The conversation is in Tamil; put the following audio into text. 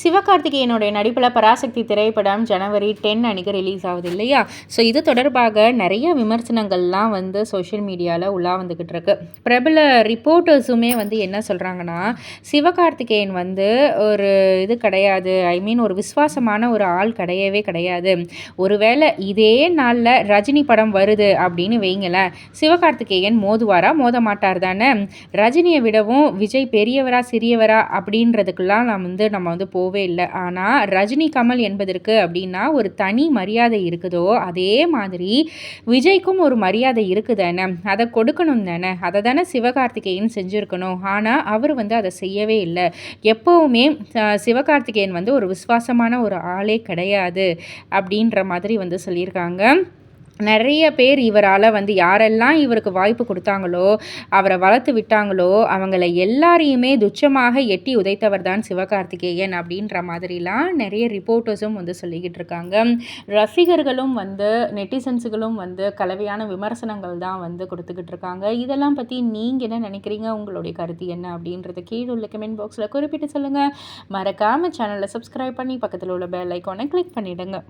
சிவகார்த்திகேயனுடைய நடிப்பில் பராசக்தி திரைப்படம் ஜனவரி டென் அன்றைக்கி ரிலீஸ் ஆகுது இல்லையா? ஸோ இது தொடர்பாக நிறைய விமர்சனங்கள்லாம் வந்து சோஷியல் மீடியாவில் உள்ளா வந்துக்கிட்டு இருக்கு. பிரபல ரிப்போர்ட்டர்ஸுமே வந்து என்ன சொல்கிறாங்கன்னா சிவகார்த்திகேயன் வந்து ஒரு இது கிடையாது. ஐ மீன் ஒரு விசுவாசமான ஒரு ஆள் கிடையவே கிடையாது. ஒருவேளை இதே நாளில் ரஜினி படம் வருது அப்படின்னு வைங்களேன் சிவகார்த்திகேயன் மோதுவாரா மோத மாட்டார் தானே? ரஜினியை விடவும் விஜய் பெரியவரா சிறியவரா அப்படின்றதுக்கெல்லாம் நான் வந்து நம்ம வந்து போ போவே இல்லை. ஆனால் ரஜினி கமல் என்பதற்கு அப்படின்னா ஒரு தனி மரியாதை இருக்குதோ அதே மாதிரி விஜய்க்கும் ஒரு மரியாதை இருக்குது தானே. அதை கொடுக்கணும் தானே. அதை தானே சிவகார்த்திகேயன் செஞ்சுருக்கணும். ஆனால் அவர் வந்து அதை செய்யவே இல்லை. எப்போவுமே சிவகார்த்திகேயன் வந்து ஒரு விசுவாசமான ஒரு ஆளே கிடையாது அப்படின்ற மாதிரி வந்து சொல்லியிருக்காங்க. நிறைய பேர் இவரால் வந்து யாரெல்லாம் இவருக்கு வாய்ப்பு கொடுத்தாங்களோ அவரை வளர்த்து விட்டாங்களோ அவங்கள எல்லாரையுமே துச்சமாக எட்டி உதைத்தவர் தான் சிவகார்த்திகேயன் அப்படின்ற மாதிரிலாம் நிறைய ரிப்போர்ட்டர்ஸும் வந்து சொல்லிக்கிட்டு இருக்காங்க. ரசிகர்களும் வந்து நெட்டிசன்ஸுகளும் வந்து கலவையான விமர்சனங்கள் தான் வந்து கொடுத்துக்கிட்டு இருக்காங்க. இதெல்லாம் பற்றி நீங்கள் என்ன நினைக்கிறீங்க? உங்களுடைய கருத்து என்ன அப்படின்றத கீழே உள்ள கமெண்ட் பாக்ஸில் குறிப்பிட்டு சொல்லுங்கள் மறக்காமல் சேனலை சப்ஸ்கிரைப் பண்ணி பக்கத்தில் உள்ள பெல் ஐக்கானை கிளிக் பண்ணிவிடுங்க